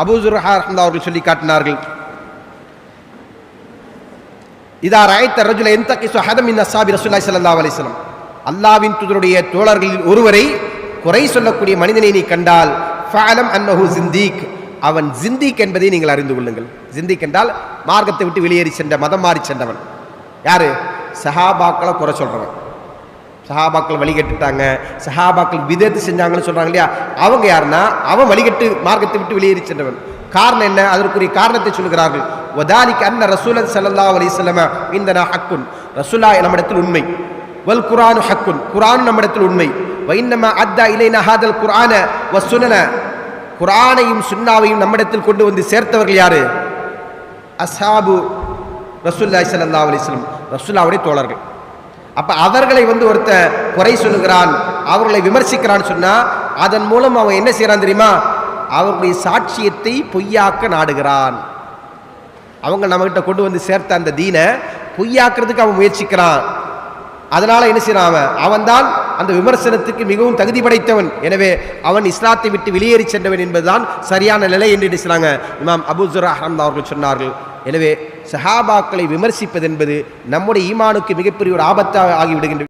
அபூசுர் அவர்கள் சொல்லி காட்டினார்கள். இதா ராய்த்த ரஜுல எந்த ஹதம் இன் அசாபி ரசூல்லாய் சல்லா அலைஹி அல்லாவின் அல்லாஹ்வின் தூதருடைய தோழர்களில் ஒருவரை குறை சொல்லக்கூடிய மனிதனை நீ கண்டால் ஃபாலம் அன்னஹு ஜிந்தீக் அவன் ஜிந்திக் என்பதை நீங்கள் அறிந்து கொள்ளுங்கள். ஜிந்திக் என்றால் மார்க்கத்தை விட்டு வெளியேறி சென்ற மதம் மாறி சென்றவன். யாரு? சஹாபாக்களை குறை சொல்றவன். சஹாபாக்கள் வழிகட்டுட்டாங்க. சஹாபாக்கள் விதத்து செஞ்சாங்கன்னு சொல்கிறாங்க இல்லையா? அவங்க யாருன்னா அவன் வழிகட்டு மார்க்கத்தை விட்டு வெளியேறி சென்றவன். காரணம் என்ன? அதற்குரிய காரணத்தை சொல்கிறார்கள் ஒதாலிக்கு அன்ன ரசூலன் சல்லா அலைஹி வஸல்லம் இந்த ஹக்குன். ரசூலா நம்மிடத்தில் உண்மை. வல் குரானு ஹக்குன். குர்ஆன் நம்மிடத்தில் உண்மை. வைன்னம அத்தா இலைனா குரான குர்ஆன வசுனன குரானையும் சுன்னாவையும் நம்மிடத்தில் கொண்டு வந்து சேர்த்தவர்கள் யாரு? அசாபு ரசூல்லாய் சல்லா அலிஸ்லம் ரசூல்லாவுடைய தோழர்கள். அப்போ அவர்களை வந்து ஒருத்த குறை சொல்லுகிறான் அவர்களை விமர்சிக்கிறான்னு சொன்னால் அதன் மூலம் அவன் என்ன செய்கிறான் தெரியுமா? அவர்களுடைய சாட்சியத்தை பொய்யாக்க நாடுகிறான். அவங்க நம்மகிட்ட கொண்டு வந்து சேர்த்த அந்த தீனை பொய்யாக்குறதுக்கு அவன் முயற்சிக்கிறான். அதனால் என்ன செய்கிறான் அவன்? அவன்தான் அந்த விமர்சனத்துக்கு மிகவும் தகுதி படைத்தவன். எனவே அவன் இஸ்லாத்தை விட்டு வெளியேறி சென்றவன் என்பதுதான் சரியான நிலை என்று என்ன இமாம் அபுசுர் அஹமத் அவர்கள் சொன்னார்கள். எனவே சஹாபாக்களை விமர்சிப்பது என்பது நம்முடைய ஈமானுக்கு மிகப்பெரிய ஒரு ஆபத்தாக ஆகிவிடுகின்ற